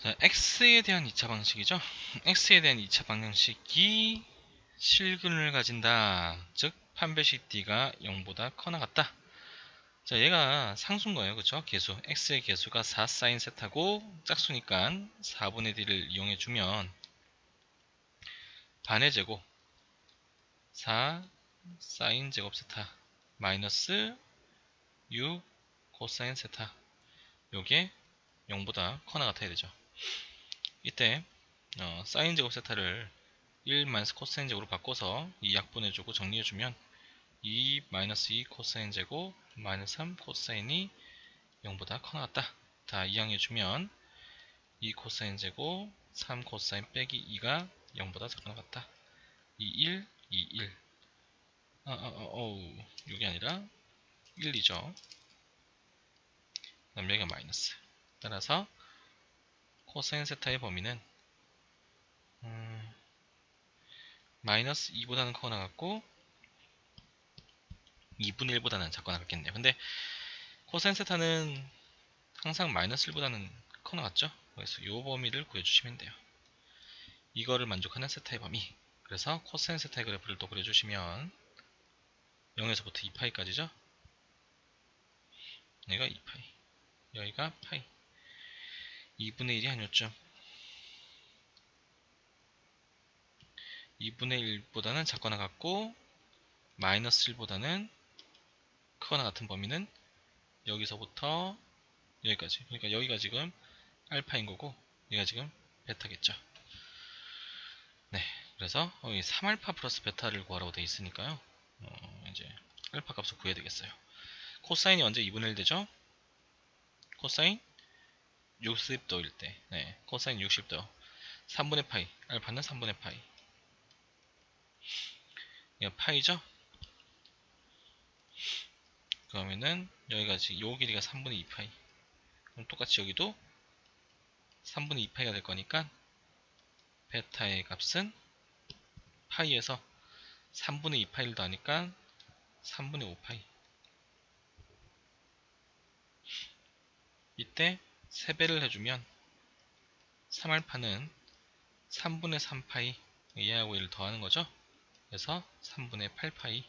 자, x에 대한 2차 방식이죠. x에 대한 2차 방정식이 실근을 가진다. 즉 판별식 d가 0보다 커나 같다. 자, 얘가 상수인 거예요. 그쵸? 개수. x의 개수가 4 사인 세타고 짝수니까 4분의 d를 이용해 주면 반의 제곱 4 사인 제곱 세타 마이너스 6 코사인 세타 요게 0보다 커나 같아야 되죠. 이때 어, 사인 제곱 세타를 1 마이너스 코사인 제곱으로 바꿔서 이 약분해주고 정리해주면 2 마이너스 2 코사인 제곱 마이너스 3 코사인이 0보다 커나 같다. 다 이항해주면 2 코사인 제곱 3 코사인 빼기 2가 0보다 작거나 같다. 2, 1, 2, 1 아, 아, 아, 어우, 6이 아니라 1, 2죠. 그다음 여기가 마이너스. 따라서 코사인 세타의 범위는 음, 마이너스 2보다는 커 나갔고 2분의 1보다는 작거 나갔겠네요. 근데 코사인 세타는 항상 마이너스 1보다는 커 나갔죠. 그래서 이 범위를 구해주시면 돼요. 이거를 만족하는 세타의 범위. 그래서 코사인 세타의 그래프를 또 그려주시면 0에서부터 2파이까지죠. 여기가 2파이. 여기가 파이. 2분의 1이 한 요쯤 2분의 1보다는 작거나 같고 마이너스 1보다는 크거나 같은 범위는 여기서부터 여기까지. 그러니까 여기가 지금 알파인 거고 여기가 지금 베타겠죠. 네 그래서 여기 3알파 플러스 베타를 구하라고 되어 있으니까요. 어, 이제 알파 값을 구해야 되겠어요. 코사인이 언제 2분의 1 되죠? 코사인 60도일 때. 네, 코사인 60도. 3분의 파이. 알파는 3분의 파이. 이거 파이죠? 그러면은 여기까지 요 길이가 3분의 2파이. 그럼 똑같이 여기도 3분의 2파이가 될 거니까 베타의 값은 파이에서 3분의 2파이를 더하니까 3분의 5파이. 이때 3배를 해주면 3알파는 3분의 3파이 얘하고 얘를 더하는 거죠. 그래서 3분의 8파이